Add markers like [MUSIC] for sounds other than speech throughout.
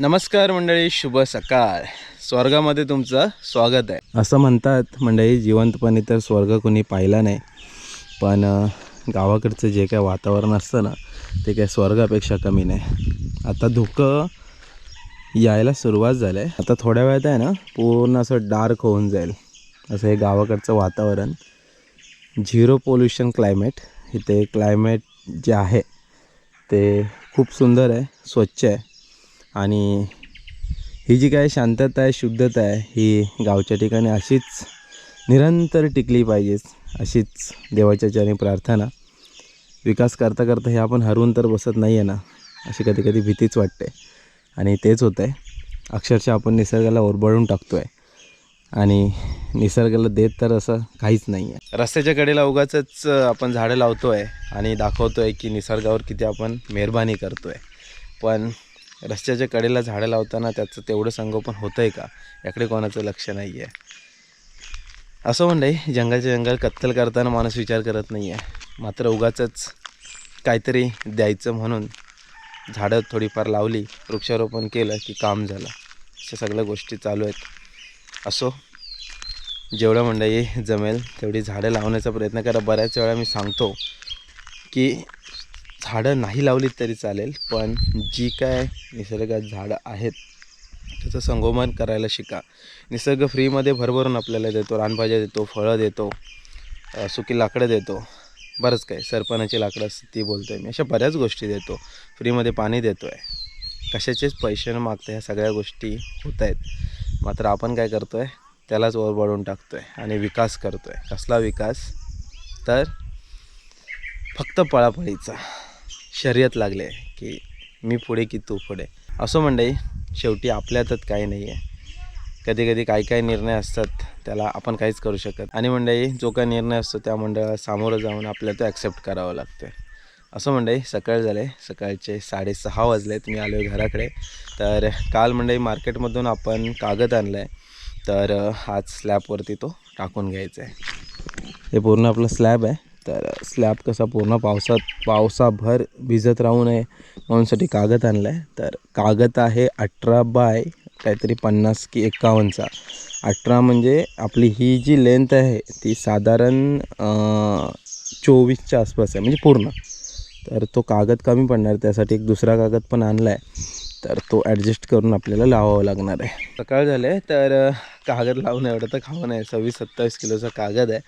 नमस्कार मंडळी शुभ सकाळ. स्वर्गामध्ये तुमचं स्वागत आहे. असं म्हणतात मंडळी जिवंतपणे तर स्वर्ग कोणी पाहिला नाही. पण गावाकडचं जे काय वातावरण असतं ना ते काय स्वर्गापेक्षा कमी नाही. आता धुकं यायला सुरुवात झालं आहे आता थोड्या वेळात आहे ना पूर्ण असं डार्क होऊन जाईल. असं हे गावाकडचं वातावरण. झिरो पोल्युशन क्लायमेट इथे क्लायमेट जे आहे ते खूप सुंदर आहे स्वच्छ आहे. आणि ही जी काय शांतता आहे शुद्धता आहे ही गावच्या ठिकाणी अशीच निरंतर टिकली पाहिजेच अशीच देवाच्या चरणी प्रार्थना विकास करता करता हे आपण हरवून तर बसत नाही आहे ना अशी कधी कधी भीतीच वाटते. आणि तेच होतं आहे अक्षरशः आपण निसर्गाला ओरबळून टाकतो आहे आणि निसर्गाला देत तर असं काहीच नाही आहे रस्त्याच्या कडेला उगाच आपण झाडं लावतो आहे आणि दाखवतो आहे की निसर्गावर किती आपण मेहरबानी करतो आहे पण रस्त्याच्या कडेला झाडं लावताना त्याचं तेवढं संगोपन होतं आहे का? याकडे कोणाचं लक्ष नाही आहे असं म्हणलंय जंगलच्या जंगल कत्तल करताना माणूस विचार करत नाही आहे मात्र उगाच काहीतरी द्यायचं म्हणून झाडं थोडीफार लावली वृक्षारोपण केलं की काम झालं. अशा सगळ्या गोष्टी चालू आहेत. असो जेवढं मंडळी जमेल तेवढी झाडं लावण्याचा प्रयत्न करा. बऱ्याच वेळा मी सांगतो की झाडं नाही लावलीत तरी चालेल पण जी काय निसर्गात झाडं आहेत त्याचं संगोपन करायला शिका. निसर्ग फ्रीमध्ये भरभरून आपल्याला देतो रानभाज्या देतो फळं देतो सुकी लाकडं देतो. बरंच काय सरपणाची लाकडं असते ती बोलतो आहे मी. अशा बऱ्याच गोष्टी देतो. फ्रीमध्ये पाणी देतो आहे कशाचेच पैसे न मागता ह्या सगळ्या गोष्टी होत आहेत. मात्र आपण काय करतो आहे त्यालाच ओरबाडून टाकतो आहे आणि विकास करतो आहे कसला विकास? तर फक्त पळापळीचा. शर्यत लागले आहे की मी पुढे की तू पुढे. असं मंडळी शेवटी आपल्या हातात काही नाही आहे कधी कधी काय काय निर्णय असतात त्याला आपण काहीच करू शकत. आणि मंडळी जो काही निर्णय असतो त्या मंडळाला सामोरं जाऊन आपल्याला तो ॲक्सेप्ट करावा लागतो आहे असं मंडळी सकाळ झाले. सकाळचे साडेसहा वाजले तुम्ही आलो घराकडे. तर काल मंडळी मार्केटमधून आपण कागद आणलं आहे तर आज स्लॅबवरती तो टाकून घ्यायचा आहे हे पूर्ण आपलं स्लॅब आहे. तर स्लॅब कसा पूर्ण पावसात पावसाभर भिजत राहू नये म्हणूनसाठी कागद आणला आहे तर कागद आहे अठरा बाय काहीतरी पन्नास की एकावन्नचा. अठरा म्हणजे आपली ही जी लेंथ आहे ती साधारण चोवीसच्या आसपास आहे म्हणजे पूर्ण. तर तो कागद कमी पडणार त्यासाठी एक दुसरा कागद पण आणला आहे तर तो ॲडजस्ट करून आपल्याला लावावा लागणार आहे. सकाळ आहे तर कागद लावून एवढं तर खावं नाही. सव्वीस सत्तावीस किलोचा कागद आहे.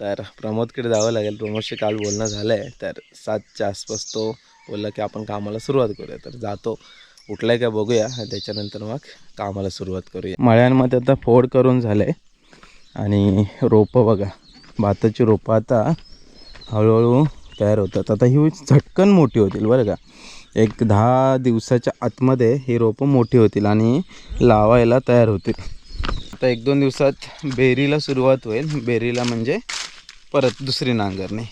तर प्रमोदकडे जावं लागेल. प्रमोदशी काल बोलणं झालं आहे तर सातच्या आसपास तो बोलला की आपण कामाला सुरुवात करूया. तर जातो. उठलाय का बघूया. त्याच्यानंतर मग कामाला सुरुवात करूया. मळ्यांमध्ये आता फोड करून झालं आहे आणि रोपं बघा. भाताची रोपं आता हळूहळू तयार होतात. आता ही झटकन मोठी होतील बरं का. एक दहा दिवसाच्या आतमध्ये ही रोपं मोठी होतील आणि लावायला तयार होतील. आता एक दोन दिवसात बेरीला सुरुवात होईल. बेरीला म्हणजे परत दुसरी नांगरणी.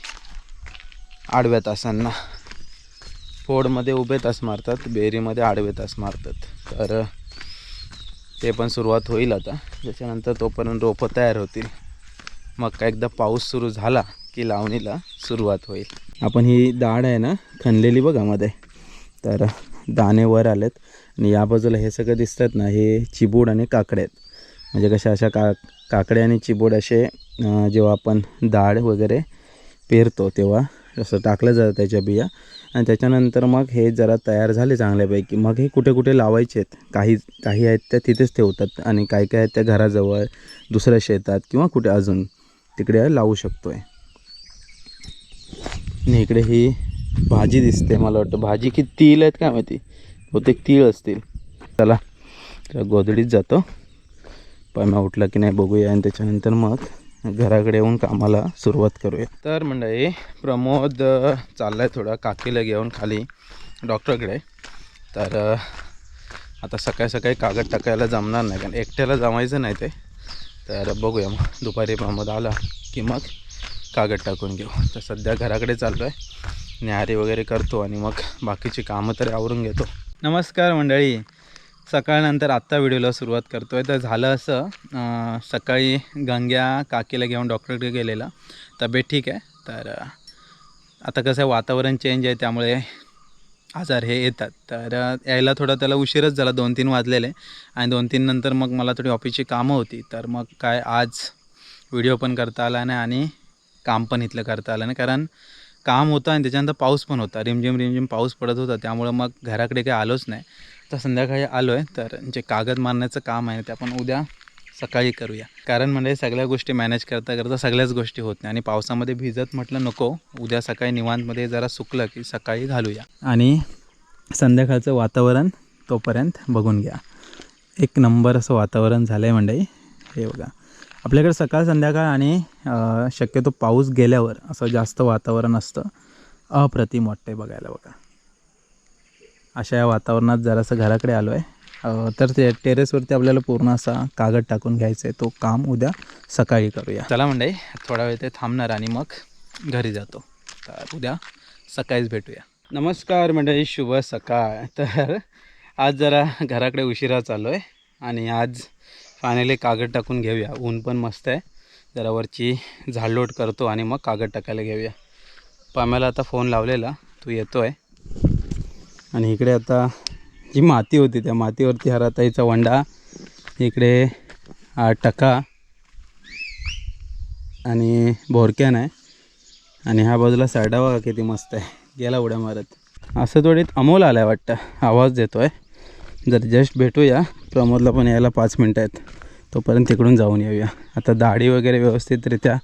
आडव्या तासांना. फोडमध्ये उभे तास मारतात बेरीमध्ये आडवे तास मारतात. तर ते पण सुरुवात होईल आता. त्याच्यानंतर तोपर्यंत रोपं तयार होतील. मग का एकदा पाऊस सुरू झाला की लावणीला सुरुवात होईल. आपण ही दाढ आहे ना खणलेली बघा मध्ये. तर दाणे वर आलेत. आणि या बाजूला हे सगळं दिसतात ना हे चिबूड आणि काकडे आहेत. म्हणजे कशा अशा का काकडे आणि चिबूड असे जेव्हा आपण डाळ वगैरे पेरतो तेव्हा असं टाकलं जातं त्याच्या बिया. आणि त्याच्यानंतर मग हे जरा तयार झाले चांगल्यापैकी. मग हे कुठे कुठे लावायचे आहेत? काही काही आहेत त्या तिथेच ठेवतात आणि काही काही आहेत त्या घराजवळ दुसऱ्या शेतात किंवा कुठे अजून तिकडे लावू शकतो आहे आणि इकडे ही भाजी दिसते मला वाटतं. भाजी की तीळ आहेत काय माहिती? बहुतेक तीळ असतील. चला गोधडीत जातो. पण मग उठला की नाही बघूया आणि त्याच्यानंतर मग घराकडे येऊन कामाला सुरुवात करूया. तर मंडळी प्रमोद चाललाय थोडा काकीला घेऊन खाली डॉक्टरकडे. तर आता सकाळी सकाळी कागद टाकायला जमणार नाही कारण एकट्याला जमायचं नाही ते. तर बघूया मग. दुपारी प्रमोद आला की मग कागद टाकून घेऊ. तर सध्या घराकडे चाललो आहे न्याहारी वगैरे करतो आणि मग बाकीची कामं तरी आवरून घेतो. नमस्कार मंडळी. सकाळनंतर आत्ता व्हिडिओला सुरुवात करतो आहे तर झालं असं सकाळी गंग्या काकीला घेऊन डॉक्टरकडे गेलेला. तब्येत ठीक आहे. तर आता कसं आहे वातावरण चेंज आहे त्यामुळे आजार हे येतात. तर यायला थोडा त्याला उशीरच झाला दोन तीन वाजलेले. आणि दोन तीन नंतर मग मला थोडी ऑफिसची कामं होती. तर मग काय आज व्हिडिओ पण करता आला नाही आणि काम पण इथलं करता आलं नाही. कारण काम होतं आणि त्याच्यानंतर पाऊस पण होता. रिमझिम रिमझिम पाऊस पडत होता. त्यामुळं मग घराकडे काही आलोच नाही. वाजता संध्याकाळी आलो आहे तर जे कागद मारण्याचं काम आहे ते आपण उद्या सकाळी करूया. कारण म्हणजे सगळ्या गोष्टी मॅनेज करता करता सगळ्याच गोष्टी होत नाही. आणि पावसामध्ये भिजत म्हटलं नको उद्या सकाळी निवांतमध्ये जरा सुकलं की सकाळी घालूया. आणि संध्याकाळचं वातावरण तोपर्यंत बघून घ्या. एक नंबर असं वातावरण झालं आहे म्हणजे हे बघा. आपल्याकडे सकाळ संध्याकाळ आणि शक्यतो पाऊस गेल्यावर असं जास्त वातावरण असतं. अप्रतिम वाटतंय बघायला बघा. अशा या वातावरणात जरासं घराकडे आलो आहे तर ते टेरेसवरती आपल्याला पूर्ण असा कागद टाकून घ्यायचा आहे तो काम उद्या सकाळी करूया. चला म्हणजे थोडा वेळ ते थांबणार आणि मग घरी जातो. तर उद्या सकाळीच भेटूया. नमस्कार मंडळी शुभ सकाळ. तर आज जरा घराकडे उशिरा चाललो आहे आणि आज फायनली कागद टाकून घेऊया. ऊन पण मस्त आहे. जरा वरची झाडलोट करतो आणि मग कागद टाकायला घेऊया. पाम्याला आता फोन लावलेला. तू येतो आहे आणि इकडे आता जी माती होती त्या मातीवरती हराताईचा वंडा इकडे टका आणि भोरक्यान आहे. आणि ह्या बाजूला साडावा किती मस्त आहे. गेला उड्या मारत. असं थोडीत अमोल आला आहे वाटतं. आवाज देतो आहे जर जस्ट भेटूया प्रमोदला पण यायला पाच मिनटं आहेत. तोपर्यंत तिकडून जाऊन येऊया. आता दाढी वगैरे व्यवस्थितरित्या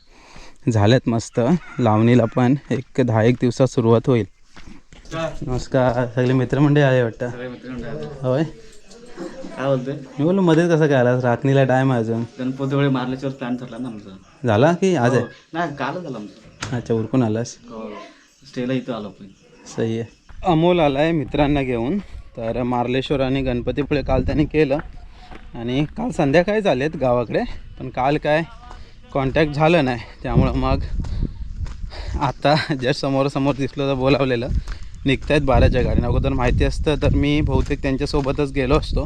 झाल्यात मस्त. लावणीला पण एक दहा एक दिवसात सुरुवात होईल. नमस्कार. सगळे मित्रमंडळी आले वाटतं? होय? काय बोलतोय? मी बोललो मध्ये कसं काय आलास? राखणीला टाईम आहे अजून. गणपती वेळी मारल्याच्यावर प्लॅन ठरला ना आमचा. झाला की आज आहे? नाही कालच झालं आमचं. अच्छा उरकून आलास? स्टेला इथं आलो आपण. सही आहे. अमोल आला आहे मित्रांना घेऊन. तर मार्लेश्वर आणि गणपतीपुळे काल त्यांनी केलं. आणि काल संध्याकाळीच आलेत गावाकडे. पण काल काय कॉन्टॅक्ट झालं नाही. त्यामुळं मग आता जस्ट समोरासमोर दिसलं तर बोलावलेलं. निघत आहेत बाराच्या गाडीनं. अगोदर माहिती असतं तर मी बहुतेक त्यांच्यासोबतच गेलो असतो.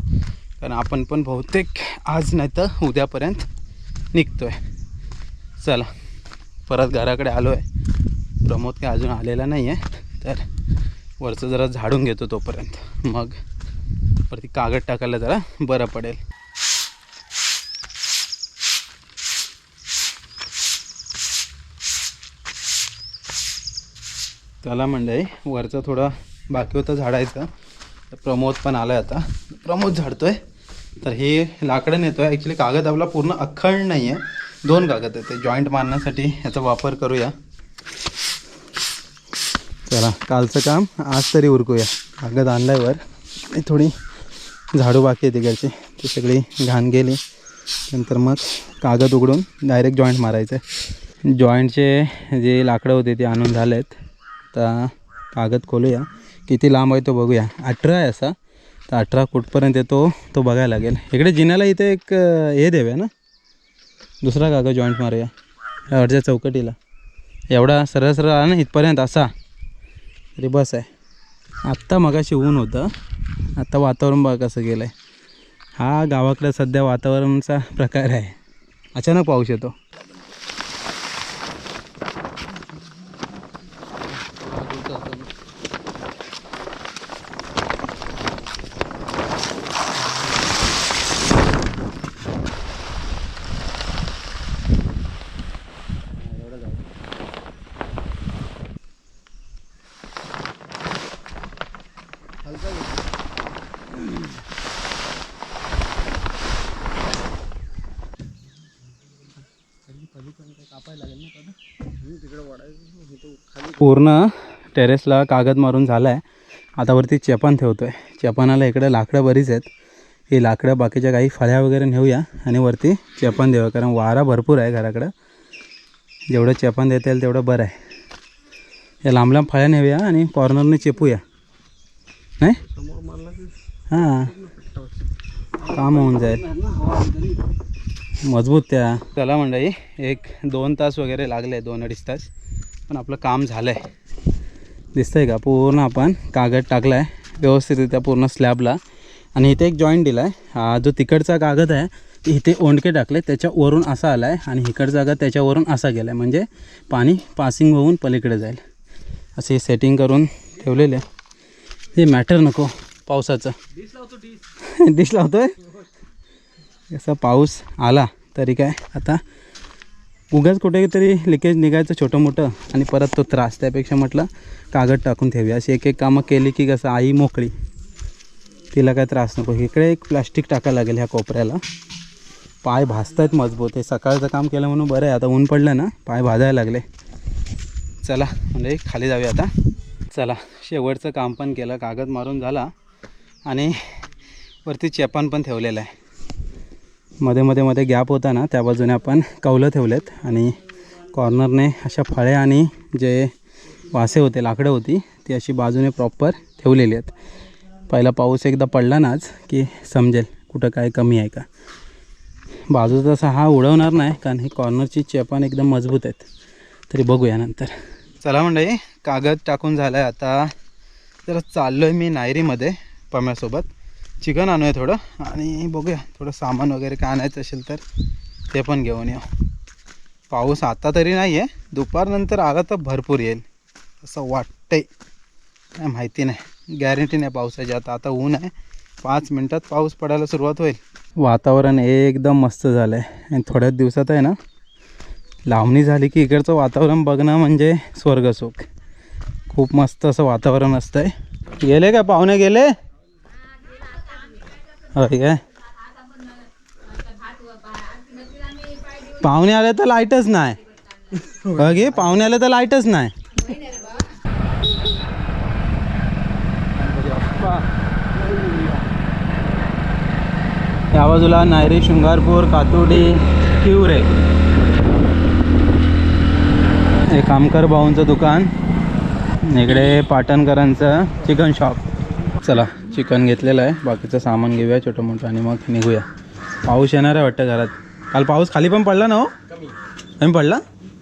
कारण आपण पण बहुतेक आज नाही तर उद्यापर्यंत निघतो आहे चला परत घराकडे आलो आहे प्रमोद काय अजून आलेला नाही आहे तर वरचं जरा झाडून घेतो तोपर्यंत. मग परत कागद टाकायला जरा बरं पडेल. चला मंडळी वरचं थोडं बाकी होतं झाडायचं तर प्रमोद पण आला आहे आता. प्रमोद झाडतोय. तर हे लाकडं नेतो आहे ॲक्च्युली कागद आपला पूर्ण अखंड नाही आहे दोन कागद आहेत ते. जॉईंट मारण्यासाठी याचा वापर करूया. चला कालचं काम आज तरी उरकूया. कागद आणलाय वर. थोडी झाडू बाकी आहे तिकडची. ती सगळी घाण गेली. नंतर मग कागद उघडून डायरेक्ट जॉईंट मारायचं जॉईंटचे जे लाकडं होते ते आणून झाले आहेत आता कागद खोलूया. किती लांब आहे तो बघूया. अठरा आहे असा. तर अठरा कुठपर्यंत येतो तो बघायला लागेल. इकडे जिन्याला इथे एक हे देऊया ना. दुसरा कागद जॉईंट मारूया. अर्ध्या चौकटीला. एवढा सरळ सरळ आला ना इथपर्यंत असा. तरी बस आहे. आत्ता मगाशी ऊन होतं. आत्ता वातावरण बघा कसं गेलं आहे हा गावाकडे सध्या वातावरणाचा प्रकार आहे. अचानक पाऊस येतो. पूर्ण टेरेसला कागद मारून झाला आहे आता वरती चेपान ठेवतो आहे चेपानाला इकडे लाकडं बरीच आहेत. ही लाकडं बाकीच्या काही फळ्या वगैरे नेऊया आणि वरती चेपान देऊया कारण वारा भरपूर आहे घराकडं. जेवढं चेपान देता येईल तेवढं बरं आहे. या लांब लांब फळ्या नेऊया आणि कॉर्नरने चेपूया. नाही? हां. काम होऊन जाईल. मजबूत त्या त्याला मंडळी. एक दोन तास वगैरे लागले दोन अडीच तास. पण आपलं काम झालं आहे दिसतंय का? पूर्ण आपण कागद टाकला आहे व्यवस्थितरित्या पूर्ण स्लॅबला आणि इथे एक जॉईंट दिला आहे जो तिकडचा कागद आहे ते इथे ओंडके टाकले. त्याच्यावरून असा आला आहे आणि इकडचा कागद त्याच्यावरून असा गेला आहे म्हणजे पाणी पासिंग होऊन पलीकडे जाईल. असे सेटिंग करून ठेवलेले. आहे हे मॅटर नको पावसाचं. डिश लावतोय? असा पाऊस आला तरी काय? आता उगाच कुठेतरी लिकेज निघायचं छोटं मोठं आणि परत तो त्रास त्यापेक्षा म्हटलं कागद टाकून ठेवूया. अशी एक एक कामं केली की कसं आई मोकळी तिला काय त्रास नको. इकडे एक प्लास्टिक टाकायला लागेल ह्या कोपऱ्याला. पाय भाजतायत मजबूत. हे सकाळचं काम केलं म्हणून बरं आहे. आता ऊन पडलं ना पाय भाजायला लागले. चला म्हणजे खाली जाऊया आता. चला शेवटचं काम पण केलं कागद मारून झाला आणि वरती चेपान पण ठेवलेलं आहे. मध्ये मध्ये मध्ये गॅप होता ना त्या बाजूने आपण कौलं ठेवलेत आणि कॉर्नरने अशा फळे आणि जे वासे होते लाकडं होती ती अशी बाजूने प्रॉपर ठेवलेली आहेत. पहिला पाऊस एकदा पडला नाच की समजेल कुठं काय कमी आहे का. बाजूचा तसा हा उडवणार नाही कारण ही कॉर्नरची चेपान एकदम मजबूत आहेत. तरी बघूया नंतर. चला म्हणजे कागद टाकून झालं आहे आता. जरा चाललो आहे मी नायरीमध्ये पम्यासोबत. चिकन आणू आहे थोडं आणि बघूया थोडं सामान वगैरे काय आणायचं असेल तर ते पण घेऊन येऊ. पाऊस आता तरी नाही आहे दुपारनंतर आला तर भरपूर येईल असं वाटतंय. काय माहिती नाही गॅरंटी नाही पावसाची आता आता ऊन आहे. पाच मिनटात पाऊस पडायला सुरुवात होईल. वातावरण एकदम मस्त झालं आहे आणि थोड्याच दिवसात आहे ना लावणी झाली की इकडचं वातावरण बघणं म्हणजे स्वर्गसुख. खूप मस्त असं वातावरण असतंय. आहे गेले का पाहुणे गेले? होय काय? पाहुणे आले तर लाईटच नाही. अगे पाहुणे आले तर लाईटच नाही. या बाजूला नायरी शृंगारपूर कातोडी किवरे. हे कामकर भाऊंचं दुकान. इकडे पाटणकरांचं चिकन शॉप चला चिकन घेतलेलं आहे. बाकीचं सामान घेऊया छोटं मोठं आणि मग निघूया. पाऊस येणार आहे वाटतं घरात. काल पाऊस खाली पण पडला ना हो? कमी पडला?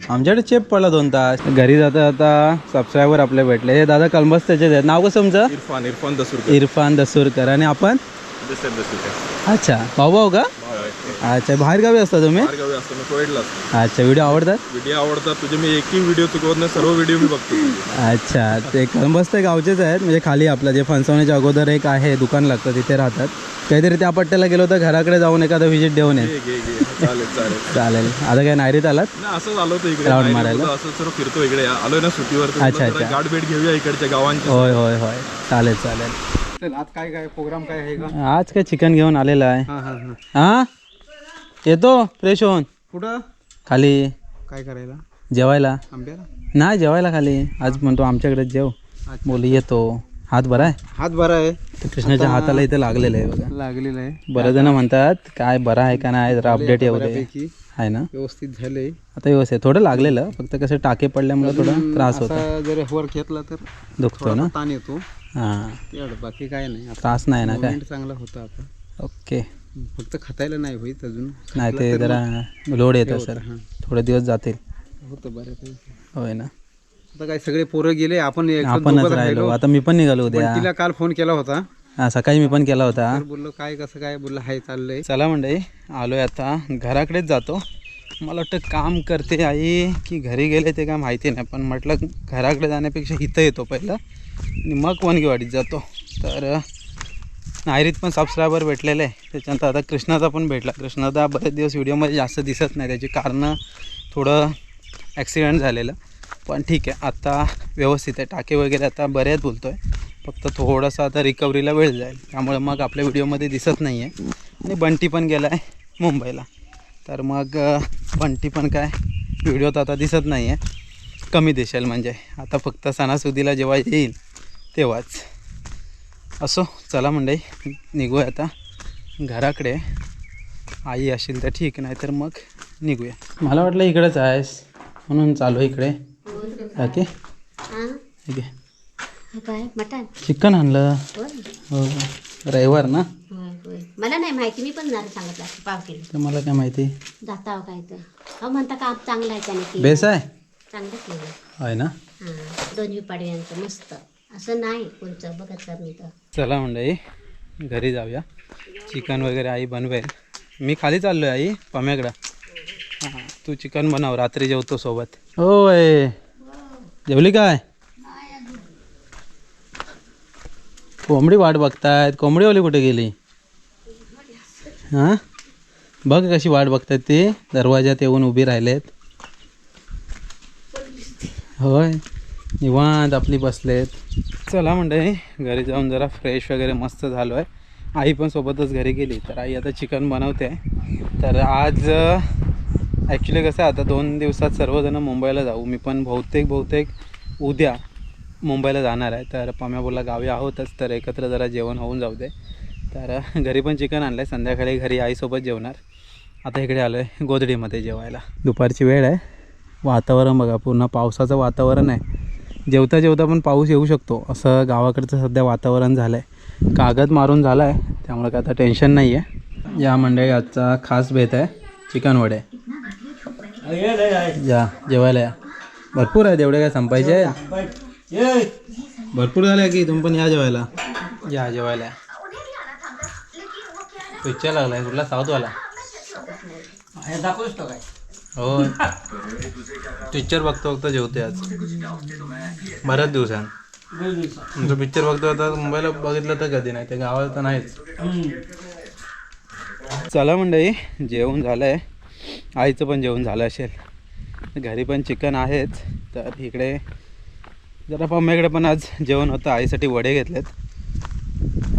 आमच्याकडे चेप पडला दोन तास. घरी जाता आता सबस्क्रायबर आपले भेटले. हे दादा कलमस त्याचे आहेत. नाव कसं तुमचं? इरफान इरफान दसूरकर. इरफान दसूरकर. आणि आपण? अच्छा. भाऊ भाऊ का? अच्छा बाहेर गावी असता तुम्ही? गावी असतो मी कोविडला असतो. अच्छा व्हिडिओ आवडतात? व्हिडिओ आवडतात तुझे मी एकही व्हिडिओ चुकवत नाही सर्व व्हिडिओ मी बघतो. अच्छा ते कळंबस ते गावचेच आहेत म्हणजे खाली आपलं जे फणसवण्याच्या अगोदर एक आहे दुकान लागतं तिथे राहतात. काहीतरी त्या पट्ट्याला गेलो तर घराकडे जाऊन एखादं व्हिजिट देऊन ये चालेल चालेल. चालेल. आता काय नायरीत आलात? नाही असंच आलो होतो इकडे. Round मारायला? असं सर्व फिरतो इकडे. आलोय ना सुट्टीवर तर अच्छा, अच्छा. गाठ भेट घेऊया इकडच्या गावांची. होय होय होय. चालेल चालेल. आज काय काय प्रोग्राम काय आहे का? आज काय चिकन घेऊन आलेलं आहे. हां हां हां. हां येतो फ्रेश होऊन. कुठं? खाली. काय करायला? जेवायला. आंब्याला? नाही जेवायला खाली. आज म्हणतो आमच्याकडे जेव. बोली येतो. हात बरा आहे? हात बरा आहे. ते कृष्णाच्या हाताला इथे लागलेलं आहे बघा. लागलेला आहे. बरेच जण म्हणतात काय बरं आहे का नाही? जरा अपडेट बऱ्यापैकी आहे ना? व्यवस्थित झाले आता व्यवस्थित थोडं लागलेलं फक्त कसं टाके पडल्यामुळे थोडा त्रास होता. जर वर घेतला तर दुखतो ना? ताण येतो. हां. बाकी काय नाही. त्रास नाही ना काय? चांगला होता आता. ओके. फक्त खातायला नाही होईत अजून. नाही ते जरा लोड येत हां थोडे दिवस जातील. होतं बऱ्यापैकी. होय ना. आता काय सगळे पोरं गेले आपण आपणच राहिलो. आता मी पण निघालो उद्या. तिला काल फोन केला होता. हां सकाळी मी पण केला होता. बोललो काय कसं काय? बोललं हाय चाललंय. चला मंडळी आलोय आता. घराकडेच जातो. मला वाटतं काम करते आई. की घरी गेले ते काय माहिती नाही पण म्हटलं घराकडे जाण्यापेक्षा इथं येतो पहिलं. आणि मग वनगेवाडीत जातो. तर नायरीत पण सबस्क्रायबर भेटलेले आहे. त्याच्यानंतर आता कृष्णाचा पण भेटला. कृष्णाचा बरेच दिवस व्हिडिओमध्ये जास्त दिसत नाही. त्याची कारणं थोडं ॲक्सिडेंट झालेलं. पण ठीक आहे. आता व्यवस्थित आहे. टाके वगैरे आता बऱ्याच बोलतो आहे फक्त थोडंसं आता रिकव्हरीला वेळ जाईल. त्यामुळे मग आपल्या व्हिडिओमध्ये दिसत नाही आहे आणि बंटी पण गेला आहे मुंबईला. तर मग बंटी पण काय व्हिडिओत आता दिसत नाही आहे कमी दिसेल म्हणजे. आता फक्त सणासुदीला जेव्हा येईल तेव्हाच. असो चला मंडळी निघूया आता. घराकडे. आई असेल तर ठीक नाही तर मग निघूया. मला वाटलं इकडेच आहेस म्हणून चालू इकडे. ओके ठीक आहे चिकन आणलं. हो रविवार ना? मला नाही माहिती मी पण सांगितलं. असतं पाव किलो. मला काय माहिती? जाता हो काय तर हो म्हणता काम चांगलं आहे त्याने बेस आहे? चांगलं केलं. होय ना? दोन्ही पाडव्यांचं मस्त. असं नाही कोणचं बघत मी तर. चला मंडळी घरी जाऊया. चिकन वगैरे आई बनवेल. मी खाली चाललो आहे आई पम्याकडं. हां तू चिकन बनव रात्री जेवतो सोबत. होय. जेवली काय? कोंबडी वाट बघतायत. कोंबडीवाली कुठे गेली? हां? बघ कशी वाट बघतात ते. दरवाजात येऊन उभी राहिलेत. होय. निवांत आपली बसलेत. चला मंडळी घरी जाऊन जरा फ्रेश वगैरे मस्त झालो आहे आई पण सोबतच घरी गेली तर आई आता चिकन बनवते. तर आज ॲक्च्युली कसं आहे आता दोन दिवसात सर्वजण मुंबईला जाऊ. मी पण बहुतेक बहुतेक उद्या मुंबईला जाणार आहे. तर पाम्या बोलला गावी आहोतच तर एकत्र जरा जेवण होऊन जाऊ दे. तर घरी पण चिकन आणलं आहे संध्याकाळी घरी आईसोबत जेवणार. आता इकडे आलो आहे गोदडीमध्ये जेवायला. दुपारची वेळ आहे. वातावरण बघा पूर्ण पावसाचं वातावरण आहे. जेवता जेवता पण पाऊस येऊ शकतो. असं गावाकडचं सध्या वातावरण झालं आहे कागद मारून झाला आहे त्यामुळे काय आता टेन्शन नाही आहे या मंडळी आजचा खास बेत आहे चिकन वडे. या जेवायला या. भरपूर आहे तेवढे काय संपायचे? आहे भरपूर झाले की तुम्ही पण या जेवायला. या जेवायला या. पिक्चर लागलाय कुठला? साऊथवाला. हो. पिक्चर बघतो बघतो जेवते आज. बऱ्याच दिवसांत तुमचं पिक्चर बघतो आता मुंबईला बघितलं तर कधी नाही ते गावाला तर नाहीच. चला मंडळी जेवण झालं आहे आईचं पण जेवण झालं असेल. घरी पण चिकन आहेच तर इकडे जरा पम्म्याकडे पण आज जेवण होतं. आईसाठी वडे घेतलेत.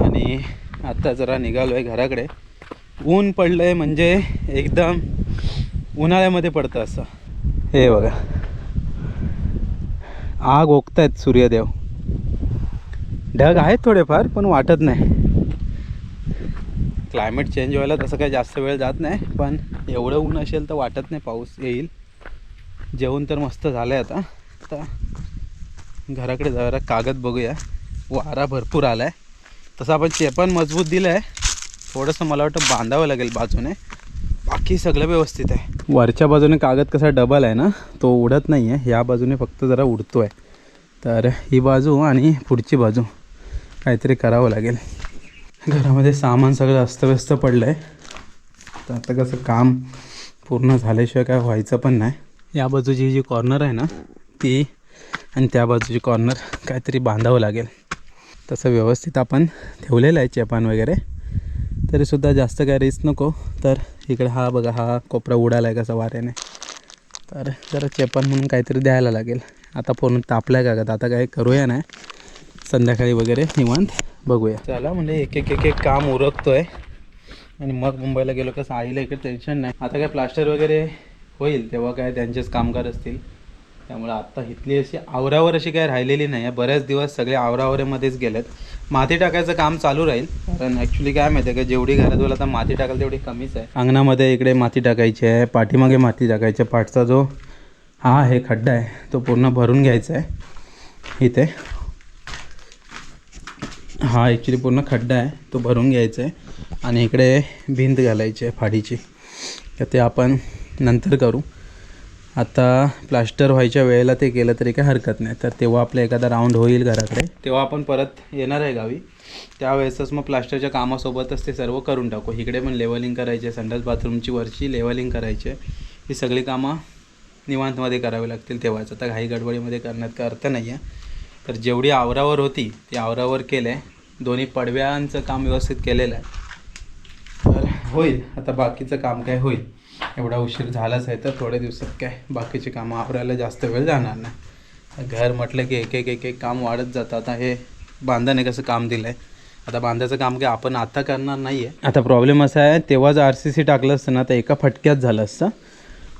आणि आत्ता जरा निघालो आहे घराकडे. ऊन पडलं आहे म्हणजे एकदम उन्हाळ्यामध्ये पडतं असं. हे बघा. आग ओकतायत सूर्यदेव. ढग आहेत थोडेफार पण वाटत नाही. क्लायमेट चेंज व्हायला तसं काही जास्त वेळ जात नाही पण एवढं ऊन असेल तर वाटत नाही पाऊस येईल. जेवण तर मस्त झालं आहे आता. आता घराकडे जरा कागद बघूया. वारा भरपूर आला आहे तसं आपण चेपण मजबूत दिलं आहे थोडंसं मला वाटतं बांधावं लागेल बाजूने. बाकी सगळं व्यवस्थित आहे. वरच्या बाजूने कागद कसा डबल आहे ना तो उडत नाही आहे या बाजूने फक्त जरा उडतो आहे तर ही बाजू आणि पुढची बाजू काहीतरी करावं लागेल. घरामध्ये सामान सगळं अस्तव्यस्त पडलं आहे तर आता कसं काम पूर्ण झाल्याशिवाय काय व्हायचं पण नाही. या बाजूची जी कॉर्नर आहे ना ती आणि त्या बाजूची कॉर्नर काहीतरी बांधावं लागेल. तसं व्यवस्थित आपण ठेवलेलं आहे चेपान वगैरे. तरीसुद्धा जास्त काय रिस्क नको. तर इकडे हा बघा हा कोपरा उडाला आहे कसा वाऱ्याने. तर जरा चेपन म्हणून काहीतरी द्यायला लागेल. आता पूर्ण तापलाय कागद आता काय करूया नाही संध्याकाळी वगैरे निवांत बघूया. चला म्हणजे एक एक एक एक काम उरकतोय. आणि मग मुंबईला गेलो कसं आईला इकडे टेन्शन नाही. आता काय प्लास्टर वगैरे होईल तेव्हा काय त्यांचेच कामगार असतील. त्यामुळे आत्ता इथली अशी आवरावर अशी काय राहिलेली नाही आहे. बऱ्याच दिवस सगळे आवरावरेमध्येच गेलेत. माती टाकायचं काम चालू राहील. कारण ॲक्च्युली काय माहिती आहे का जेवढी घरात आता माती टाकाल तेवढी कमीच आहे. अंगणामध्ये इकडे माती टाकायची आहे पाठीमागे माती टाकायची आहे. पाठचा जो हा आहे खड्डा आहे तो पूर्ण भरून घ्यायचा आहे. इथे. हा ॲक्च्युली पूर्ण खड्डा आहे तो भरून घ्यायचा आहे. आणि इकडे भिंत घालायची आहे फाडीची. तर ते आपण नंतर करू. आता प्लास्टर व्हायच्या वेळेला ते केलं तरी काही हरकत नाही. तर तेव्हा आपलं एखादा राऊंड होईल घराकडे. तेव्हा आपण परत येणार आहे गावी. त्यावेळेसच मग प्लास्टरच्या कामासोबतच ते सर्व करून टाकू. इकडे पण लेवलिंग करायचे संडास बाथरूमची वरची लेवलिंग करायची. ही सगळी कामं निवांतमध्ये करावी लागतील तेव्हाच. आता घाई गडबडीमध्ये करण्यात काय अर्थ नाही आहे तर जेवढी आवरावर होती ती आवरावर केलं आहे दोन्ही पडव्यांचं काम व्यवस्थित केलेलं आहे. तर होईल. आता बाकीचं काम काय होईल? एवढा उशीर झालाच आहे तर थोड्या दिवसात काय? बाकीची कामं आवरायला जास्त वेळ जाणार नाही. घर म्हटलं की एक एक एक एक काम वाढत जातं. आता हे बांधाने कसं काम दिलं आहे आता बांधायचं काम काय आपण आता करणार नाही आहे आता प्रॉब्लेम असा आहे तेव्हाच आर सी सी टाकलं असतं ना तर एका फटक्यात झालं असतं.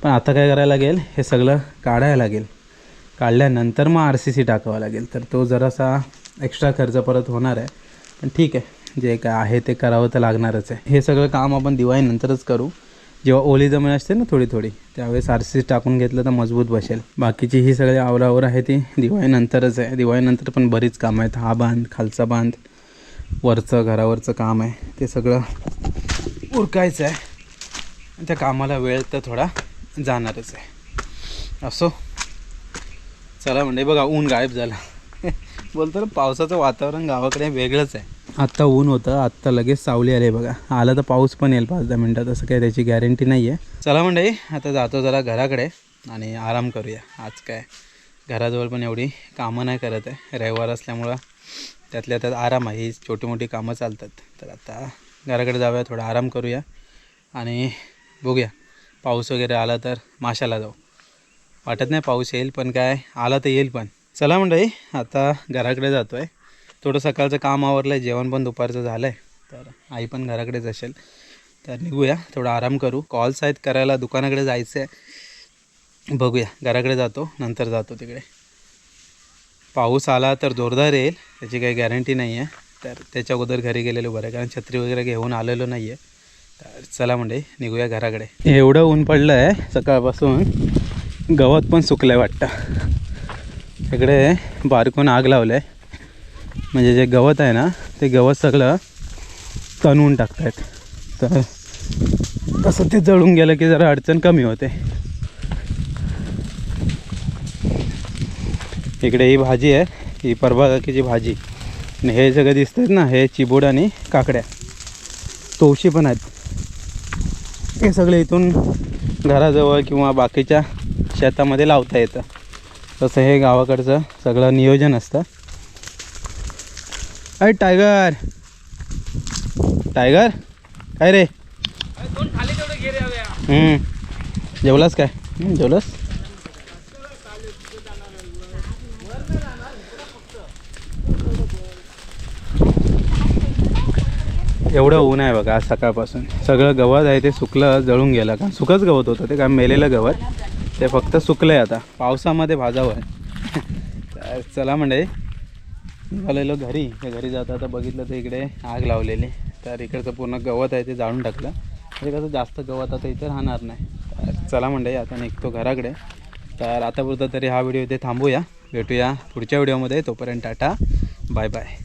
पण आता काय करायला लागेल? हे सगळं काढायला लागेल. काढल्यानंतर मग आर सी सी टाकावा लागेल. तर तो जरासा एक्स्ट्रा खर्च परत होणार आहे. पण ठीक आहे. जे काय आहे ते करावं तर लागणारच आहे. हे सगळं काम आपण दिवाळीनंतरच करू. जेव्हा ओली जमीन असते ना थोडी थोडी त्यावेळेस आर सी टाकून घेतलं तर मजबूत बसेल. बाकीची ही सगळी आवरावर आहे ती. दिवाळीनंतरच आहे. दिवाळीनंतर पण बरीच कामं आहेत. हा बांध खालचा बांध वरचं घरावरचं काम आहे. ते सगळं उरकायचं आहे. त्या कामाला वेळ तर थोडा जाणारच आहे. असो. चला म्हणजे बघा ऊन गायब झाला. [LAUGHS] बोलतो ना पावसाचं वातावरण गावाकडे वेगळंच आहे. आत्ता ऊन होतं आत्ता लगेच सावली आली बघा. आला तर पाऊस पण येईल पाच दहा मिनटात असं काही त्याची गॅरंटी नाही आहे. चला मंडळी आता जातो जरा घराकडे आणि आराम करूया. आज काय? घराजवळ पण एवढी कामं नाही करत आहे. रविवार असल्यामुळं त्यातल्या त्यात आराम आहे. ही छोटी मोठी कामं चालतात. तर आता घराकडे जाऊया थोडा आराम करूया आणि बघूया. पाऊस वगैरे आला तर माशाला जाऊ. वाटत नाही पाऊस येईल पण काय? आला तर येईल पण. चला मंडळी आता घराकडे जातो आहे थोडं सकाळचं काम आवरलं आहे जेवण पण दुपारचं झालं आहे तर आई पण घराकडेच असेल तर निघूया थोडा आराम करू. कॉल्स आहेत करायला दुकानाकडे जायचं आहे बघूया घराकडे जातो नंतर जातो तिकडे. पाऊस आला तर जोरदार येईल त्याची काही गॅरंटी नाही आहे तर त्याच्या अगोदर घरी गेलेलो बरं आहे कारण छत्री वगैरे घेऊन आलेलो नाही आहे तर चला म्हणजे निघूया घराकडे. एवढं ऊन पडलं आहे सकाळपासून. गवत पण सुकलं आहे वाटतं. इकडे बारकून आग लावलं आहे म्हणजे जे गवत आहे ना ते गवत सगळं तणवून टाकतायत. तर तसं ते जळून गेलं की जरा अडचण कमी होते. इकडे ही भाजी आहे ही परबाकीची भाजी. आणि हे सगळं दिसतात ना हे चिबूड आणि काकड्या. तवशी पण आहेत. हे सगळे इथून घराजवळ किंवा बाकीच्या शेतामध्ये लावता येतं. तसं हे गावाकडचं सगळं नियोजन असतं. अरे टायगर. टायगर? काय रे? हम्म. जेवलास काय? जेवलास? एवढं ऊन आहे बघा आज सकाळपासून. सगळं गवत आहे ते सुकलं जळून गेलं. कारण सुकंच गवत होतं ते काय मेलेलं गवत. ते फक्त सुकलं आहे आता. पावसामध्ये भाजावं आहे. [LAUGHS] तर चला म्हणजे निघालेलो घरी. त्या घरी जाता आता बघितलं तर इकडे आग लावलेली. तर इकडचं पूर्ण गवत आहे ते जाळून टाकलं. म्हणजे कसं जास्त गवत आता इथे राहणार नाही. तर चला म्हणजे आता निघतो घराकडे. तर आतापुरतं तरी हा व्हिडिओ इथे थांबूया. भेटूया पुढच्या व्हिडिओमध्ये. तोपर्यंत टाटा. Bye bye.